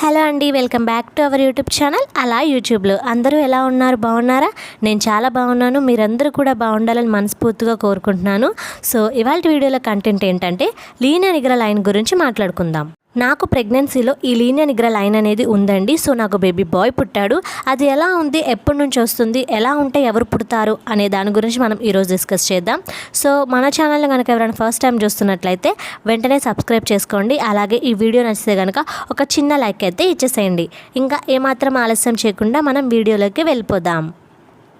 Hello అండి welcome back to our YouTube channel. అలా యూట్యూబ్లో అందరూ ఎలా ఉన్నారు బాగున్నారా? నేను చాలా బాగున్నాను మీరందరూ కూడా బాగుండాలని మనస్ఫూర్తిగా కోరుకుంటున్నాను. సో ఇవాళ వీడియోలో కంటెంట్ ఏంటంటే లీన నిగ్ర లైన్ గురించి మాట్లాడుకుందాం. నాకు ప్రెగ్నెన్సీలో ఈ లీనియర్ నిగ్ర లైన్ అనేది ఉందండి. సో నాకు బేబీ బాయ్ పుట్టాడు. అది ఎలా ఉంది? ఎప్పటి నుంచి వస్తుంది? ఎలా ఉంటే ఎవరు పుడతారు? అనే దాని గురించి మనం ఈరోజు డిస్కస్ చేద్దాం. సో మన ఛానల్ని కనుక ఎవరైనా ఫస్ట్ టైం చూస్తున్నట్లయితే వెంటనే సబ్స్క్రైబ్ చేసుకోండి. అలాగే ఈ వీడియో నచ్చితే కనుక ఒక చిన్న లైక్ అయితే ఇచ్చేసేయండి. ఇంకా ఏమాత్రం ఆలస్యం చేయకుండా మనం వీడియోలోకి వెళ్ళిపోదాం.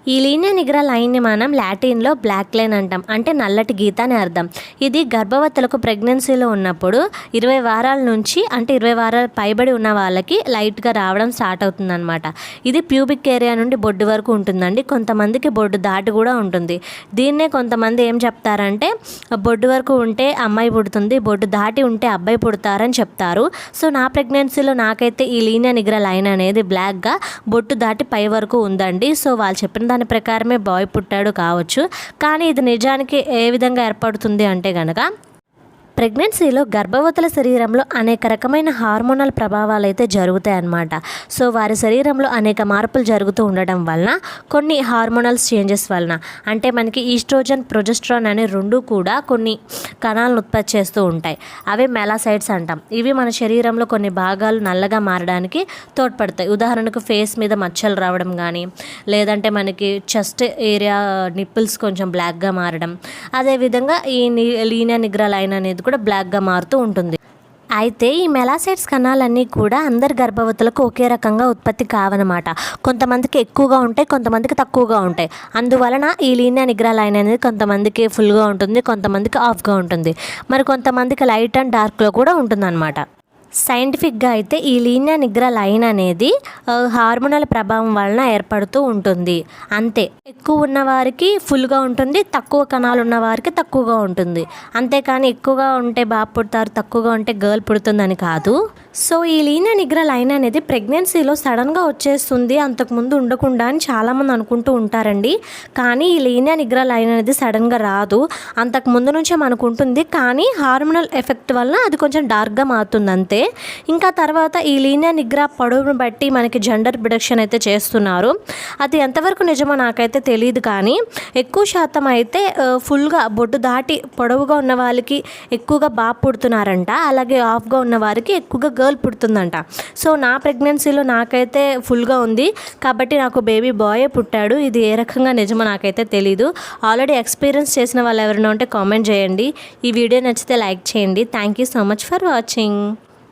ఈ లీనియా నిగ్ర లైన్ని మనం లాటిన్లో బ్లాక్ లైన్ అంటాం. అంటే నల్లటి గీత అని అర్థం. ఇది గర్భవతులకు ప్రెగ్నెన్సీలో ఉన్నప్పుడు ఇరవై వారాల నుంచి అంటే ఇరవై వారాల పైబడి ఉన్న వాళ్ళకి లైట్గా రావడం స్టార్ట్ అవుతుందన్నమాట. ఇది ప్యూబిక్ ఏరియా నుండి బొడ్డు వరకు ఉంటుందండి. కొంతమందికి బొడ్డు దాటి కూడా ఉంటుంది. దీన్నే కొంతమంది ఏం చెప్తారంటే బొడ్డు వరకు ఉంటే అమ్మాయి పుడుతుంది బొడ్డు దాటి ఉంటే అబ్బాయి పుడతారని చెప్తారు. సో నా ప్రెగ్నెన్సీలో నాకైతే ఈ లీనియా నిగ్ర లైన్ అనేది బ్లాక్గా బొట్టు దాటి పై వరకు ఉందండి. సో వాళ్ళు చెప్పిన దాని ప్రకారమే బాయ్ పుట్టాడు కావచ్చు. కానీ ఇది నిజానికి ఏ విధంగా ఏర్పడుతుంది అంటే కనుక ప్రెగ్నెన్సీలో గర్భవతుల శరీరంలో అనేక రకమైన హార్మోనల్ ప్రభావాలు అయితే జరుగుతాయి అన్నమాట సో వారి శరీరంలో అనేక మార్పులు జరుగుతూ ఉండడం వలన కొన్ని హార్మోనల్స్ చేంజెస్ వలన అంటే మనకి ఈస్ట్రోజన్ ప్రొజెస్ట్రాన్ అనే రెండు కూడా కొన్ని కణాలను ఉత్పత్తి చేస్తూ ఉంటాయి. అవే మెలాసైడ్స్ అంటాం. ఇవి మన శరీరంలో కొన్ని భాగాలు నల్లగా మారడానికి తోడ్పడతాయి. ఉదాహరణకు ఫేస్ మీద మచ్చలు రావడం కానీ లేదంటే మనకి చెస్ట్ ఏరియా నిప్పుల్స్ కొంచెం బ్లాక్గా మారడం. అదేవిధంగా ఈ లీనియా నిగ్ర లైన్ అనేది కూడా బ్లాక్గా మారుతూ ఉంటుంది. అయితే ఈ మెలాసైడ్స్ కణాలన్నీ కూడా అందరి గర్భవతులకు ఒకే రకంగా ఉత్పత్తి కావనమాట కొంతమందికి ఎక్కువగా ఉంటాయి కొంతమందికి తక్కువగా ఉంటాయి. అందువలన ఈ లీనియా నిగ్రా లైన్ అనేది కొంతమందికి ఫుల్గా ఉంటుంది కొంతమందికి ఆఫ్గా ఉంటుంది. మరి కొంతమందికి లైట్ అండ్ డార్క్లో కూడా ఉంటుందన్నమాట. సైంటిఫిక్గా అయితే ఈ లీనియా నిగ్ర లైన్ అనేది హార్మోనల్ ప్రభావం వలన ఏర్పడుతూ ఉంటుంది. అంతే. ఎక్కువ ఉన్న వారికి ఫుల్గా ఉంటుంది తక్కువ కణాలు ఉన్న వారికి తక్కువగా ఉంటుంది. అంతేకాని ఎక్కువగా ఉంటే బాబు పుడతారు తక్కువగా ఉంటే గర్ల్ పుడుతుందని కాదు. సో ఈ లీనియా నిగ్ర లైన్ అనేది ప్రెగ్నెన్సీలో సడన్గా వచ్చేస్తుంది అంతకుముందు ఉండకుండా అని చాలామంది అనుకుంటూ ఉంటారండి. కానీ ఈ లీనియా నిగ్ర లైన్ అనేది సడన్గా రాదు. అంతకు ముందు నుంచే మనకు ఉంటుంది కానీ హార్మోనల్ ఎఫెక్ట్ వలన అది కొంచెం డార్క్గా మారుతుంది అంతే ఇంకా తర్వాత ఈ లీనియర్ నిగ్రా పొడవును బట్టి మనకి జెండర్ ప్రిడక్షన్ అయితే చేస్తున్నారు. అది ఎంతవరకు నిజమో నాకైతే తెలియదు కానీ ఎక్కువ శాతం అయితే ఫుల్గా బొడ్డు దాటి పొడవుగా ఉన్న వాళ్ళకి ఎక్కువగా బాబు పుడుతున్నారంట. అలాగే ఆఫ్గా ఉన్న వారికి ఎక్కువగా గర్ల్ పుడుతుందంట. సో నా ప్రెగ్నెన్సీలో నాకైతే ఫుల్గా ఉంది. కాబట్టి నాకు బేబీ బాయే పుట్టాడు. ఇది ఏ రకంగా నిజమో నాకైతే తెలీదు. ఆల్రెడీ ఎక్స్పీరియన్స్ చేసిన వాళ్ళు ఎవరైనా ఉంటే కామెంట్ చేయండి. ఈ వీడియో నచ్చితే లైక్ చేయండి. Thank you so much for watching